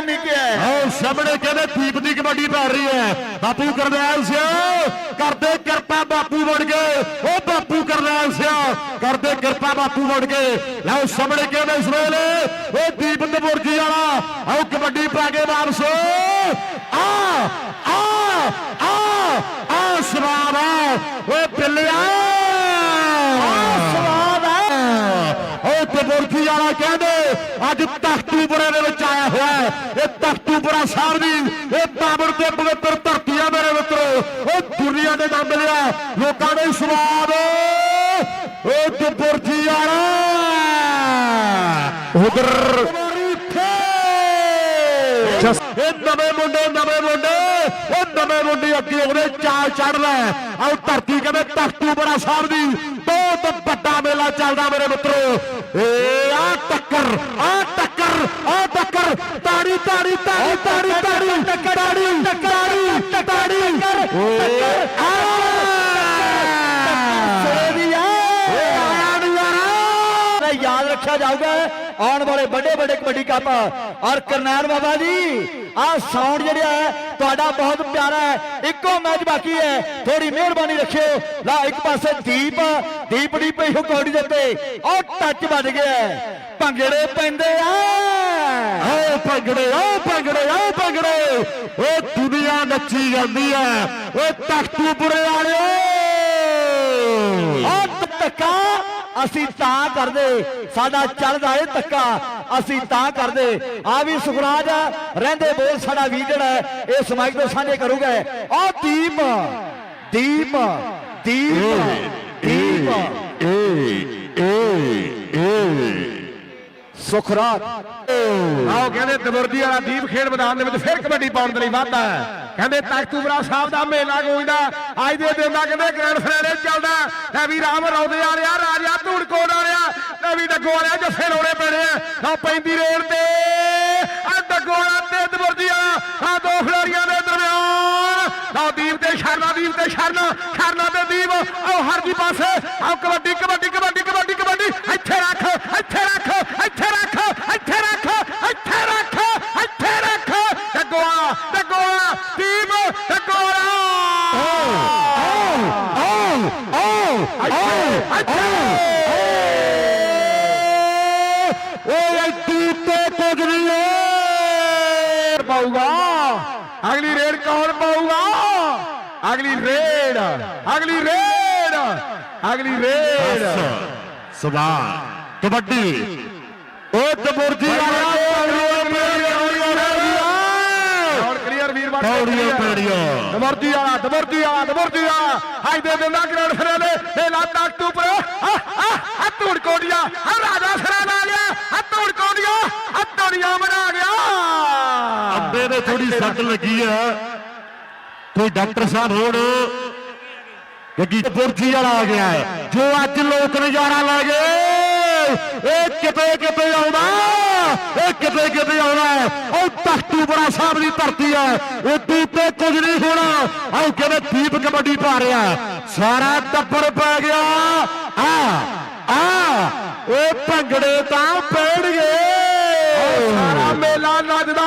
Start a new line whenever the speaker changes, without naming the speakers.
ਨਿਕਿਆ
ਸਾਹਮਣੇ ਕਹਿੰਦੇ ਦੀਪ ਦੀ ਕਬੱਡੀ ਪੈ ਰਹੀ ਹੈ। ਬਾਪੂ ਕਰਨੈਲ ਸਿੰਘ ਕਰਦੇ ਕਿਰਪਾ ਬਾਪੂ ਵੜ ਗਏ ਉਹ ਬਾਪੂ ਕਰਨੈਲ ਸਿੰਘ ਕਰਦੇ ਕਿਰਪਾ ਬਾਪੂ ਵੜ ਗਏ ਲਓ ਸਾਹਮਣੇ ਕਹਿੰਦੇ ਇਸ ਵੇਲੇ ਉਹ ਦੀਪ ਦਬੁਰਜੀ ਵਾਲਾ, ਆਓ ਕਬੱਡੀ ਪਾ ਕੇ ਵਾਪਸ। ਆ ਆ ਆ ਆ, ਸਵਾਦ ਆ ਓਏ ਬਿੱਲਿਆ ਉਹ ਵਾਲਾ ਕਹਿੰਦੇ, ਅੱਜ ਤਖਤੂਪੁਰੇ ਦੇ ਵਿੱਚ ਆਇਆ ਹੋਇਆ ਇਹ ਤਖਤੂਪੁਰਾ ਸਾਹਿਬ ਦੀ ਇਹ ਬਾਬਰ ਤੇ ਪਵਿੱਤਰ ਧਰਤੀ ਆ ਮੇਰੇ ਮਿੱਤਰੋ। ਉਹ ਦੁਨੀਆ ਦੇ ਨਾਮ ਮਿਲਿਆ ਲੋਕਾਂ ਦੇ ਸਵਾਦ ਉਹ ਦਬੁਰਜੀ ਵਾਲਾ। ਉਧਰ ਇਹ ਨਵੇਂ ਮੁੰਡੇ ਨਵੇਂ ਮੁੰਡੇ। ਉਹ ਨਵੇਂ ਮੁੰਡੇ ਅੱਗੇ ਉਹਦੇ ਚਾਲ ਚੜਦਾ ਆਓ ਧਰਤੀ ਕਹਿੰਦੇ ਤਖਤੂਪੁਰਾ ਸਾਹਿਬ ਦੀ ਬਹੁਤ ਵੱਡਾ ਮੇਲਾ ਚੱਲਦਾ ਮੇਰੇ ਮਿੱਤਰੋ। ਏ, ਆ ਟੱਕਰ ਆ ਟੱਕਰ ਆ ਟੱਕਰ। ਤਾੜੀ ਤਾੜੀ ਤਾੜੀ ਤਾੜੀ ਤਾੜੀ ਤਾੜੀ।
ਇਹ ਯਾਦ ਰੱਖਿਆ ਜਾਊਗਾ ਆਉਣ ਵਾਲੇ ਵੱਡੇ ਵੱਡੇ ਕਬੱਡੀ ਕੱਪ ਔਰ ਕਰਨੈਲ ਬਾਬਾ ਜੀ ਆਹ ਸਾਊਂਡ ਜਿਹੜਾ ਹੈ ਤੁਹਾਡਾ ਬਹੁਤ ਪਿਆਰਾ ਹੈ ਇੱਕੋ ਮੈਚ ਬਾਕੀ ਹੈ ਥੋੜੀ ਮਿਹਰਬਾਨੀ ਰੱਖਿਓ ਲਾ ਇੱਕ ਪਾਸੇ ਦੀਪ ਦੀਪ ਦੀ ਪਈ ਹੋ ਕੌੜੀ ਦੇ ਉੱਤੇ ਉਹ ਟੱਚ ਵੱਜ ਗਿਆ ਹੈ। ਭੰਗੜੇ ਪੈਂਦੇ ਆ।
ਓ ਭੰਗੜੇ ਓ ਭੰਗੜੇ ਓ ਭੰਗੜੇ। ਓ ਦੁਨੀਆ ਨੱਚੀ ਜਾਂਦੀ ਹੈ ਓ ਤਖਤੂਪੁਰੇ ਵਾਲਿਓ।
ਉਹ ਧੱਕਾ ਅਸੀਂ ਤਾਂ ਕਰਦੇ ਸਾਡਾ ਚੱਲਦਾ ਏ ਧੱਕਾ ਅਸੀਂ ਤਾਂ ਕਰਦੇ। ਆ ਵੀ ਸੁਖਰਾਜ ਰਹਿੰਦੇ ਬੋਲ ਸਾਡਾ ਵੀਰ ਜਿਹੜਾ ਇਸ ਮਾਈਕ ਤੋਂ ਸਾਂਝੇ ਕਰੂਗਾ ਆ ਦੀਪ ਦੀਪ ਦੀਪ ਦੀਪ।
ਏ ਏ ਏ।
ਸੁਖਰਾਜ।
ਆਓ ਕਹਿੰਦੇ ਦਬੁਰਜੀ ਵਾਲਾ ਦੀਪ ਖੇਡ ਮੈਦਾਨ ਦੇ ਵਿੱਚ ਫਿਰ ਕਬੱਡੀ ਪਾਉਣ ਦੇ ਲਈ ਵਾਧਾ ਕਹਿੰਦੇ ਤਖਤੂਪੁਰਾ ਸਾਹਿਬ ਦਾ ਮੇਲਾ ਗੋਇੰਦਾ ਅੱਜ ਦੇ ਦਿਨ ਦਾ ਕਹਿੰਦੇ ਗ੍ਰੈਂਡ ਫਾਈਨਲ ਚੱਲਦਾ ਲੈ ਵੀ ਰਾਮ ਰੌਦੇ ਵਾਲਿਆ, ਰਾਜਾ ਧੂੜਕੋਟ ਵਾਲਿਆ ਲੈ ਵੀ ਡੱਗੋ ਵਾਲਿਆ ਜੱਫੇ ਲਾਉਣੇ ਪੈਣੇ ਆ। ਆ ਪੈਂਦੀ ਰੇਡ ਤੇ ਆ ਡੱਗੋ ਵਾਲਾ ਤੇ ਦਬੁਰਜੀ ਆ ਦੋ ਖਿਡਾਰੀਆਂ ਦੇ ਦਰਮਿਆਨ। ਲਓ ਦੀਪ ਤੇ ਸ਼ਰਨਾ ਦੀਪ ਤੇ ਸ਼ਰਨਾ ਸ਼ਰਨਾ ਤੇ ਦੀਪ ਆ ਹਰ ਜੀ ਪਾਸੇ ਆਓ ਕਬੱਡੀ ਕਬੱਡੀ।
ਓਏ ਐਡੀ ਤੇ ਕੁਝ ਨਹੀਂ ਏ
ਪਾਊਗਾ ਅਗਲੀ ਰੇਡ ਕੌਣ ਪਾਊਗਾ? ਅਗਲੀ ਰੇਡ ਅਗਲੀ ਰੇਡ ਅਗਲੀ ਰੇਡ।
ਸਵਾਲ, ਕਬੱਡੀ ਓ ਦਬੁਰਜੀ ਵਾਲਾ ਪੌੜੀਆਂ ਪੈੜੀਆਂ
ਦਮਰਜੀ ਵਾਲਾ ਦਮਰਜੀ ਵਾਲਾ ਦਮਰਜੀ ਵਾਲਾ। ਅੱਜ ਦੇ ਦਿਨ ਦਾ ਗ੍ਰੈਂਡ ਫਾਈਨਲ ਇਹ ਲਾ ਟਾਕਟੂ ਪਰ ਆ ਧੂੜ ਕੋਡੀਆ। ਆ ਰਾਜਾ ਸਰਾ ਲਾ ਲਿਆ। ਆ ਧੂੜ ਕੋਡੀਆ। ਆ ਤੋੜੀਆਂ ਬਣਾ ਗਿਆ।
ਅੱਬੇ ਦੇ ਥੋੜੀ ਸੱਟ ਲੱਗੀ ਆ। ਕੋਈ ਡਾਕਟਰ ਸਾਹਿਬ ਹੋਣ ਗੱਗੀ ਬੁਰਜੀ ਵਾਲਾ ਆ ਗਿਆ। ਜੋ ਅੱਜ ਲੋਕ ਨਜ਼ਾਰਾ ਲੈ ਗਏ। ਇਹ ਕਿਤੇ ਕਿਤੇ ਆਉਣਾ ਇਹ ਕਿਤੇ ਕਿਤੇ ਆਉਣਾ ਹੈ। ਉਹ ਤਖਤੂਪੁਰਾ ਸਾਹਿਬ ਦੀ ਧਰਤੀ ਹੈ। ਇਹ ਤੇ ਕੁਝ ਨਹੀਂ ਹੋਣਾ। ਆਓ ਕਿਵੇਂ ਦੀਪ ਕਬੱਡੀ ਪਾ ਰਿਹਾ ਸਾਰਾ ਟੱਬਰ ਪੈ ਗਿਆ। ਆ ਆ ਉਹ ਭੰਗੜੇ ਤਾਂ ਪੈਣਗੇ।
ਸਾਰਾ ਮੇਲਾ ਲੱਗਦਾ